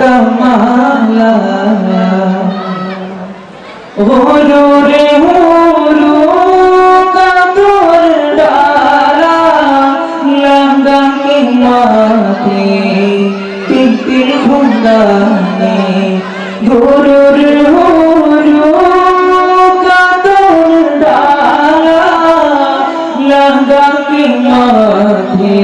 কামালা ওরো রে ওরো কাতর ডালা লাঙ্গা কে মাতে তিতির খুদানে ওরো রে ওরো কাতর ডালা লাঙ্গা কে মাতে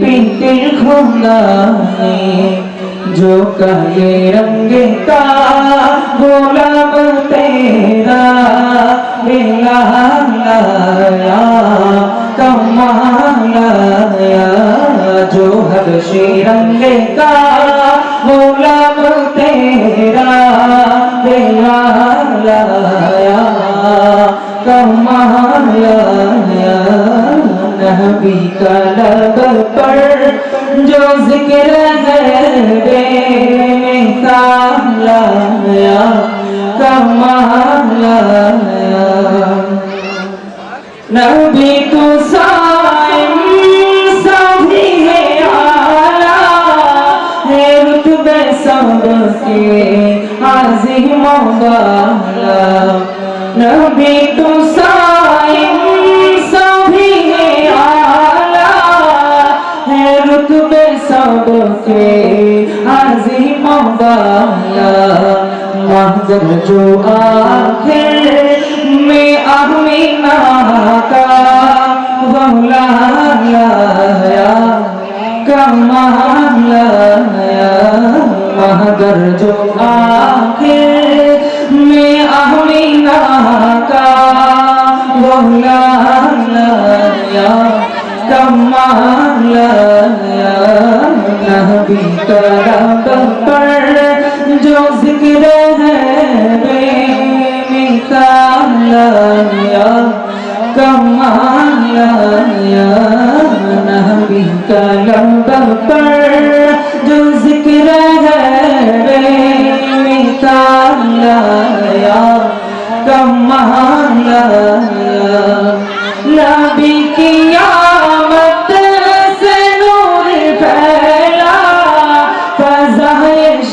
তিতির খুদানে جو کہے رنگ کا بولا تیرا میلا لیا کمال لایا۔ جو ہر شی رنگ بولا بولا تیرا میلا لیا کمال لایا۔ نبی کا لایا سجدے میں سالایا سمالایا نبی تو سائم سبھی ہے آلا ہے رتبے سب کے عظیم مولا نبی تو سائم চোখে আজি মবালা মহজর জো আখির মে আমিনা কা বহলালা কমালা মহজর জো আখির মে আমিনা কা বহলালা কমালা نبی کا رقم پر جو ذکر ہے ملتا اللہ یا کمال یا نبی کا رقم پر جو ذکر ہے ملتا اللہ یا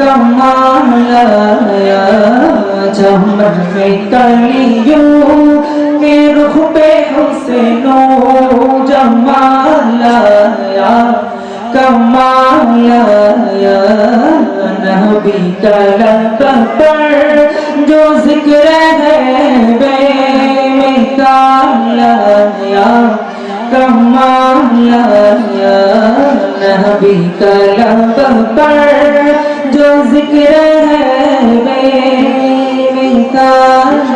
کمالا جمع میں پہ حسینوں جمالا کمالا نبی طلب پر جو ذکر ہے بے مثالا یا کمالا نبی طلب پر جو ذکر ہے بے میں کاش